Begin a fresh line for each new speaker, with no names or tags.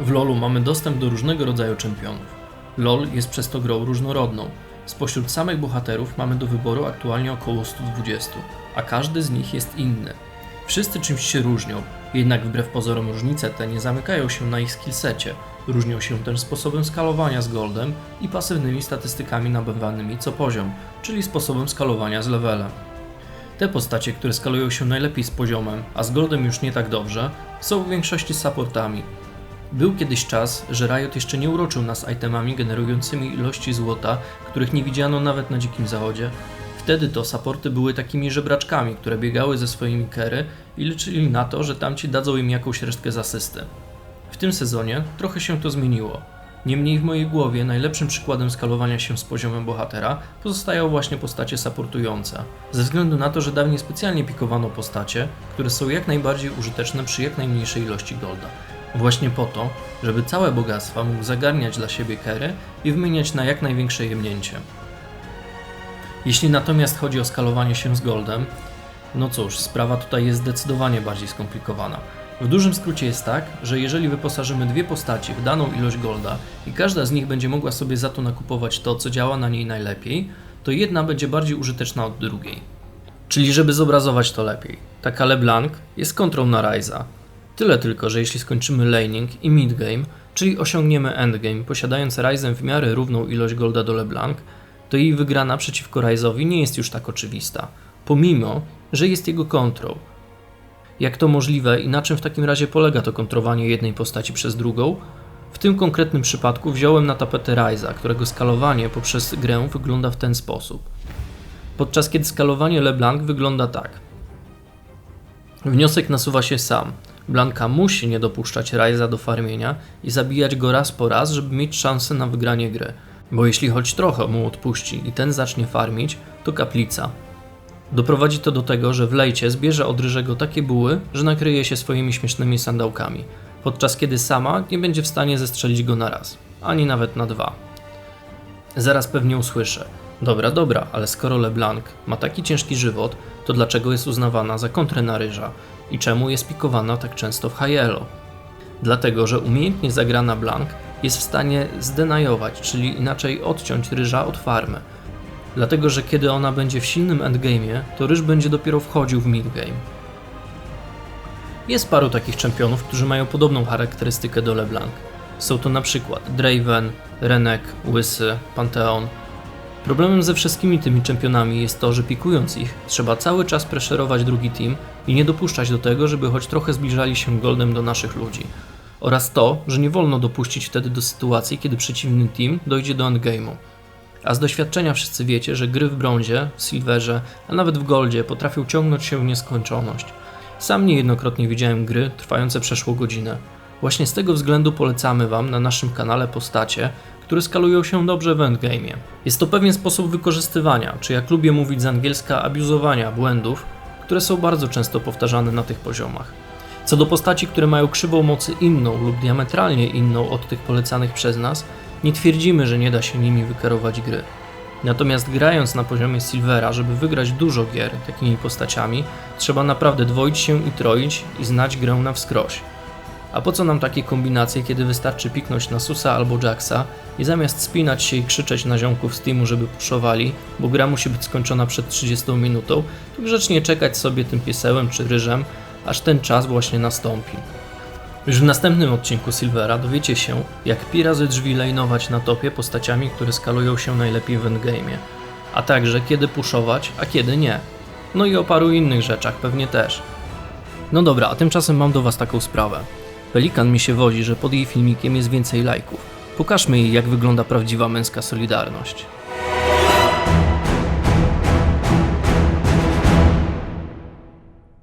W LoLu mamy dostęp do różnego rodzaju czempionów. LoL jest przez to grą różnorodną. Spośród samych bohaterów mamy do wyboru aktualnie około 120, a każdy z nich jest inny. Wszyscy czymś się różnią, jednak wbrew pozorom różnice te nie zamykają się na ich skillsecie. Różnią się też sposobem skalowania z goldem i pasywnymi statystykami nabywanymi co poziom, czyli sposobem skalowania z levelem. Te postacie, które skalują się najlepiej z poziomem, a z goldem już nie tak dobrze, są w większości supportami. Był kiedyś czas, że Riot jeszcze nie uroczył nas itemami generującymi ilości złota, których nie widziano nawet na dzikim zachodzie. Wtedy to supporty były takimi żebraczkami, które biegały ze swoimi kery i liczyli na to, że tamci dadzą im jakąś resztkę z asysty. W tym sezonie trochę się to zmieniło. Niemniej w mojej głowie najlepszym przykładem skalowania się z poziomem bohatera pozostają właśnie postacie supportujące. Ze względu na to, że dawniej specjalnie pikowano postacie, które są jak najbardziej użyteczne przy jak najmniejszej ilości golda. Właśnie po to, żeby całe bogactwa mógł zagarniać dla siebie kery i wymieniać na jak największe jemnięcie. Jeśli natomiast chodzi o skalowanie się z goldem, no cóż, sprawa tutaj jest zdecydowanie bardziej skomplikowana. W dużym skrócie jest tak, że jeżeli wyposażymy dwie postaci w daną ilość golda i każda z nich będzie mogła sobie za to nakupować to, co działa na niej najlepiej, to jedna będzie bardziej użyteczna od drugiej. Czyli żeby zobrazować to lepiej, taka LeBlanc jest kontrą na Ryza. Tyle tylko, że jeśli skończymy laning i midgame, czyli osiągniemy endgame, posiadając Ryzem w miarę równą ilość golda do LeBlanc, to jej wygrana przeciwko Ryzowi nie jest już tak oczywista, pomimo, że jest jego kontrą. Jak to możliwe i na czym w takim razie polega to kontrowanie jednej postaci przez drugą? W tym konkretnym przypadku wziąłem na tapetę Ryza, którego skalowanie poprzez grę wygląda w ten sposób. Podczas kiedy skalowanie LeBlanc wygląda tak. Wniosek nasuwa się sam. Blanka musi nie dopuszczać Ryza do farmienia i zabijać go raz po raz, żeby mieć szansę na wygranie gry. Bo jeśli choć trochę mu odpuści i ten zacznie farmić, to kaplica. Doprowadzi to do tego, że w lejcie zbierze od ryżego takie buły, że nakryje się swoimi śmiesznymi sandałkami, podczas kiedy sama nie będzie w stanie zestrzelić go na raz, ani nawet na dwa. Zaraz pewnie usłyszę. Dobra, dobra, ale skoro LeBlanc ma taki ciężki żywot, to dlaczego jest uznawana za kontrę ryża? I czemu jest pikowana tak często w high-elo? Dlatego, że umiejętnie zagrana Blanc jest w stanie zdenajować, czyli inaczej odciąć ryża od farmy. Dlatego, że kiedy ona będzie w silnym endgame'ie, to ryż będzie dopiero wchodził w midgame. Jest paru takich czempionów, którzy mają podobną charakterystykę do LeBlanc. Są to na przykład Draven, Renek, Łysy, Pantheon. Problemem ze wszystkimi tymi czempionami jest to, że pikując ich, trzeba cały czas preszerować drugi team i nie dopuszczać do tego, żeby choć trochę zbliżali się goldem do naszych ludzi. Oraz to, że nie wolno dopuścić wtedy do sytuacji, kiedy przeciwny team dojdzie do endgame'u. A z doświadczenia wszyscy wiecie, że gry w brązie, w silverze, a nawet w goldzie potrafią ciągnąć się w nieskończoność. Sam niejednokrotnie widziałem gry trwające przeszło godzinę. Właśnie z tego względu polecamy Wam na naszym kanale postacie, które skalują się dobrze w endgame'ie. Jest to pewien sposób wykorzystywania, czy jak lubię mówić z angielska, abuzowania błędów, które są bardzo często powtarzane na tych poziomach. Co do postaci, które mają krzywą mocy inną lub diametralnie inną od tych polecanych przez nas, nie twierdzimy, że nie da się nimi wykarować gry. Natomiast grając na poziomie Silvera, żeby wygrać dużo gier takimi postaciami, trzeba naprawdę dwoić się i troić i znać grę na wskroś. A po co nam takie kombinacje, kiedy wystarczy piknąć na Susa albo Jacksa i zamiast spinać się i krzyczeć na ziomków z teamu, żeby puszowali, bo gra musi być skończona przed 30 minutą, to grzecznie czekać sobie tym piesełem czy ryżem, aż ten czas właśnie nastąpi. Już w następnym odcinku Silvera dowiecie się, jak pi razy drzwi lejnować na topie postaciami, które skalują się najlepiej w endgame'ie, a także kiedy puszować, a kiedy nie. No i o paru innych rzeczach pewnie też. No dobra, a tymczasem mam do Was taką sprawę. Pelikan mi się wodzi, że pod jej filmikiem jest więcej lajków. Pokażmy jej, jak wygląda prawdziwa męska solidarność.